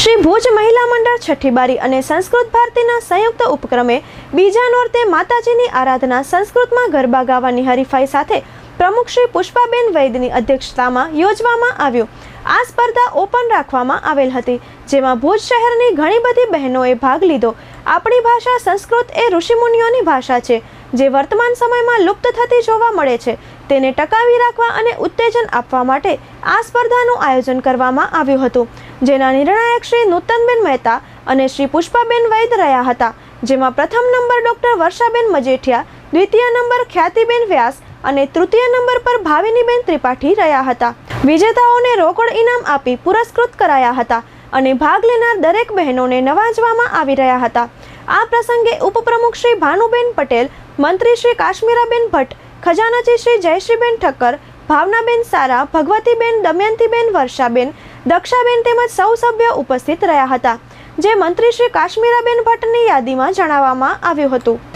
શ્રી ભુજ મહિલા મંડળ છઠ્ઠી બારી અને સંસ્કૃત ભારતીના સંયુક્ત ઉપક્રમે બીજા નોરતે માતાજીની આરાધના સંસ્કૃતમાં ગરબા ગાવાની હરીફાઈ સાથે પ્રમુખ શ્રી પુષ્પાબેન વૈદની અધ્યક્ષતામાં યોજવામાં આવ્યું. આ સ્પર્ધા ઓપન રાખવામાં આવેલ હતી, જેમાં ભુજ શહેરની ઘણી બધી બહેનોએ ભાગ લીધો. આપણી ભાષા સંસ્કૃત એ ઋષિમુનિઓની ભાષા છે, જે વર્તમાન સમયમાં લુપ્ત થતી જોવા મળે છે. તેને ટકાવી રાખવા અને ઉત્તેજન આપવા માટે આ સ્પર્ધાનું આયોજન કરવામાં આવ્યું હતું, જેના નિર્ણાયક શ્રી નૂતનબેન મહેતા અને શ્રી પુષ્પાબેન વૈદ રહ્યા હતા, જેમાં પ્રથમ નંબર ડૉક્ટર વર્ષાબેન મજેઠિયા, દ્વિતીય નંબર ખ્યાતિબેન વ્યાસ અને તૃતીય નંબર પર ભાવિનીબેન ત્રિપાઠી રહ્યા હતા. વિજેતાઓને રોકડ ઇનામ આપી પુરસ્કૃત કરાયા હતા અને ભાગ લેનાર દરેક બહેનોને નવાજવામાં આવી રહ્યા હતા. આ પ્રસંગે ઉપપ્રમુખ શ્રી ભાનુબેન પટેલ, મંત્રી શ્રી કાશ્મીરાબેન ભટ્ટ, ખજાનચી શ્રી જયશ્રીબેન ઠક્કર, ભાવનાબેન સારા, ભગવતીબેન દમયંતીબેન વર્ષાબેન, દક્ષાબેન તેમજ સૌ સભ્ય ઉપસ્થિત રહ્યા હતા, જે મંત્રી શ્રી કાશ્મીરાબેન ભટ્ટની યાદીમાં જણાવવામાં આવ્યું હતું.